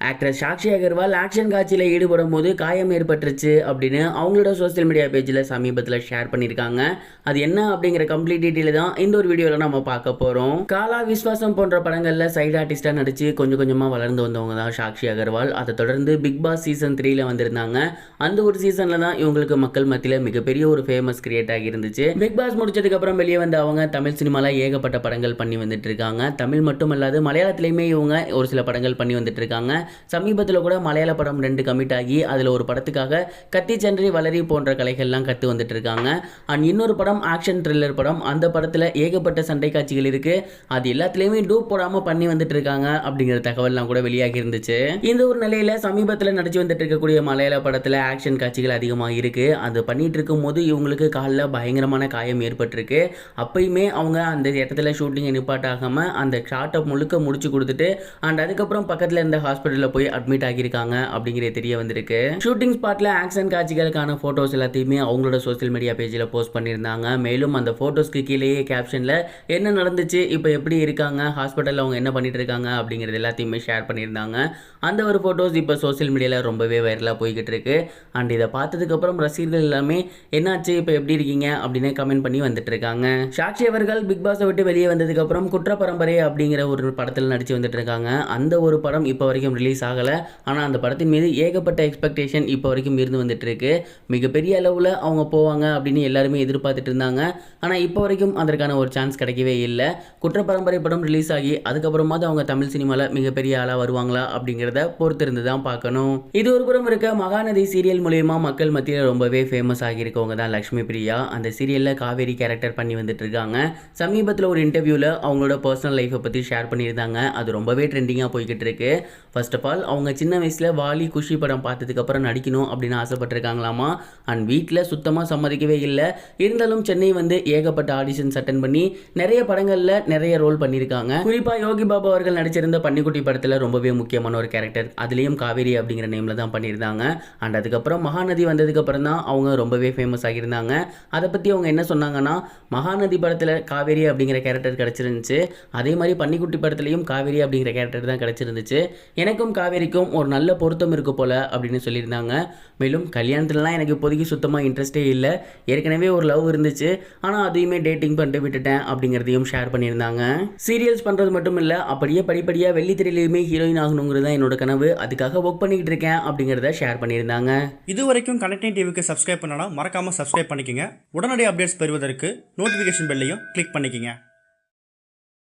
Actress Sakshi Agarwal action காட்சியில் ஈடுபடும் போது காயம் ஏற்பட்டுருச்சு அப்படின்னு அவங்களோட சோஷியல் மீடியா பேஜில் சமீபத்தில் ஷேர் பண்ணியிருக்காங்க. அது என்ன அப்படிங்கிற கம்ப்ளீட் டீட்டெயில் தான் இந்த ஒரு வீடியோவில் நம்ம பார்க்க போகிறோம் காலா விஸ்வாசம் போன்ற படங்களில் சைடு ஆர்டிஸ்டாக நடித்து கொஞ்சம் கொஞ்சமாக வளர்ந்து வந்தவங்க தான் சாக்ஷி அகர்வால் அதை தொடர்ந்து பிக் பாஸ் சீசன் த்ரீல வந்திருந்தாங்க. அந்த ஒரு சீசனில் தான் இவங்களுக்கு மக்கள் மத்தியில் மிகப்பெரிய ஒரு ஃபேமஸ் கிரியேட் ஆகி இருந்துச்சு பிக் பாஸ் முடிச்சதுக்கப்புறம் வெளியே வந்த அவங்க தமிழ் சினிமாவில் ஏகப்பட்ட படங்கள் பண்ணி வந்துட்டு இருக்காங்க. தமிழ் மட்டும் அல்லாது மலையாளத்திலையுமே இவங்க ஒரு சில படங்கள் பண்ணி வந்துட்டு இருக்காங்க. சமீபத்தில் கூட மலையாள படம் ரெண்டு கமிட் ஆகி அதில் ஒரு படத்துக்காக கத்தி சென்றி வளரி போன்ற கலைகள்லாம் கற்று வந்துட்டு இருக்காங்க. அண்ட் இன்னொரு படம் ஆக்ஷன் த்ரில்லர் படம். அந்த படத்தில் ஏகப்பட்ட சண்டை காட்சிகள் இருக்கு. அது எல்லாத்துலேயுமே டூப் போடாமல் பண்ணி வந்துட்டு இருக்காங்க அப்படிங்கிற தகவல்லாம் கூட வெளியாகி இருந்துச்சு. இந்த ஒரு நிலையில் சமீபத்தில் நடிச்சு வந்துட்டு இருக்கக்கூடிய மலையாள படத்தில் ஆக்ஷன் காட்சிகள் அதிகமாக இருக்கு. அது பண்ணிட்டு இருக்கும்போது இவங்களுக்கு காலில் பயங்கரமான காயம் ஏற்பட்டிருக்கு. அப்பயுமே அவங்க அந்த இடத்துல ஷூட்டிங்கை நிப்பாட்டாகாமல் அந்த ஷார்ட்டை முழுக்க முடிச்சு கொடுத்துட்டு அண்ட் அதுக்கப்புறம் பக்கத்தில் இருந்த ஹாஸ்பிட்டல் ஹாஸ்பிட்டலில் போய் அட்மிட் ஆகியிருக்காங்க அப்படிங்கிறது தெரிய வந்திருக்கு. ஷூட்டிங் ஸ்பாட்டில் ஆக்ஷன் காட்சிகளுக்கான ஃபோட்டோஸ் எல்லாத்தையுமே அவங்களோட சோஷியல் மீடியா பேஜில் போஸ்ட் பண்ணியிருந்தாங்க. மேலும் அந்த ஃபோட்டோஸ்க்கு கீழேயே கேப்ஷனில் என்ன நடந்துச்சு இப்போ எப்படி இருக்காங்க ஹாஸ்பிட்டலில் அவங்க என்ன பண்ணிட்டு இருக்காங்க அப்படிங்கிறது எல்லாத்தையுமே ஷேர் பண்ணியிருந்தாங்க. அந்த ஒரு ஃபோட்டோஸ் இப்போ சோஷியல் மீடியாவில் ரொம்பவே வைரலாக போய்கிட்டு இருக்கு. அண்ட் இதை பார்த்ததுக்கப்புறம் ரசிகர்கள் எல்லாமே என்னாச்சு இப்போ எப்படி இருக்கீங்க? அப்படின்னு கமெண்ட் பண்ணி வந்துட்டு இருக்காங்க. சாட்சி அவர்கள் பிக் பாஸை விட்டு வெளியே வந்ததுக்கப்புறம் குற்ற பரம்பரை அப்படிங்கிற ஒரு படத்தில் நடிச்சு வந்துட்டு இருக்காங்க. அந்த ஒரு படம் இப்போ வரைக்கும் ரிலீஸ் ஆகலை. ஆனால் அந்த படத்தின் மீது ஏகப்பட்ட எக்ஸ்பெக்டேஷன் இப்போ வரைக்கும் இருந்து வந்துட்டு இருக்கு மிகப்பெரிய அளவில் அவங்க போவாங்க அப்படின்னு எல்லாருமே எதிர்பார்த்துட்டு இருந்தாங்க. ஆனால் இப்போ வரைக்கும் அதற்கான ஒரு சான்ஸ் கிடைக்கவே இல்லை. குற்ற பரம்பரை படம் ரிலீஸ் ஆகி அதுக்கப்புறமாவது அவங்க தமிழ் சினிமாவில் மிகப்பெரிய ஆளாக வருவாங்களா அப்படிங்கிறத பொறுத்திருந்து தான் பார்க்கணும். இது ஒரு புறம் இருக்க மகாநதி சீரியல் மூலயமா மக்கள் மத்தியில் ரொம்பவே ஃபேமஸ் ஆகியிருக்கவங்க தான் லக்ஷ்மி பிரியா. அந்த சீரியலில் காவேரி கேரக்டர் பண்ணி வந்துட்டு இருக்காங்க சமீபத்தில் ஒரு இன்டர்வியூவில் அவங்களோட பர்சனல் லைஃப்பை பற்றி ஷேர் பண்ணியிருந்தாங்க. அது ரொம்பவே ட்ரெண்டிங்காக போய்கிட்டு இருக்கு ஃபர்ஸ்ட் ஆஃப் ஆல் அவங்க சின்ன வயசில் வாலி குஷி படம் பார்த்ததுக்கப்புறம் நடிக்கணும் அப்படின்னு ஆசைப்பட்டிருக்காங்களாமா? அண்ட் வீட்டில் சுத்தமாக சம்மதிக்கவே இல்லை. இருந்தாலும் சென்னை வந்து ஏகப்பட்ட ஆடிஷன்ஸ் அட்டன் பண்ணி நிறைய படங்களில் நிறைய ரோல் பண்ணியிருக்காங்க. குறிப்பாக யோகி பாபு அவர்கள் நடிச்சிருந்த பன்னிக்குட்டி படத்தில் ரொம்பவே முக்கியமான ஒரு கேரக்டர் அதுலேயும் காவேரி அப்படிங்கிற நேமில் தான் பண்ணியிருந்தாங்க. அண்ட் அதுக்கப்புறம் மகாநதி வந்ததுக்கப்புறம் தான் அவங்க ரொம்பவே ஃபேமஸ் ஆகியிருந்தாங்க. அதை பற்றி அவங்க என்ன சொன்னாங்கன்னா மகாநதி படத்தில் காவேரி அப்படிங்கிற கேரக்டர் கிடச்சிருந்துச்சு. அதே மாதிரி பன்னிக்குட்டி படத்துலையும் காவேரி அப்படிங்கிற கேரக்டர் தான் கிடச்சிருந்துச்சு. எனக்கும் காவேரிக்கும் ஒரு நல்ல பொருத்தம் இருக்கு போல அப்படின்னு சொல்லியிருந்தாங்க. மேலும் கல்யாணத்துலலாம் எனக்கு இப்போதைக்கு சுத்தமாக இன்ட்ரெஸ்டே இல்லை. ஏற்கனவே ஒரு லவ் இருந்துச்சு. ஆனால் அதையுமே டேட்டிங் பண்ணிட்டு விட்டுட்டேன் அப்படிங்கிறதையும் ஷேர் பண்ணியிருந்தாங்க. சீரியல்ஸ் பண்ணுறது மட்டும் இல்லை அப்படியே படிப்படியாக வெள்ளித்திரையிலையுமே ஹீரோயின் ஆகணுங்கிறது தான் என்னோட கனவு. அதுக்காக ஒர்க் பண்ணிக்கிட்டு இருக்கேன் அப்படிங்கிறத ஷேர் பண்ணியிருந்தாங்க. இது வரைக்கும் கனெக்டிங் டிவிக்கு சப்ஸ்கிரைப் பண்ணனா மறக்காமல் சப்ஸ்கிரைப் பண்ணிக்கங்க. உடனடி அப்டேட்ஸ் பெறுவதற்கு நோட்டிஃபிகேஷன் பெல்லையும் கிளிக் பண்ணிக்கங்க.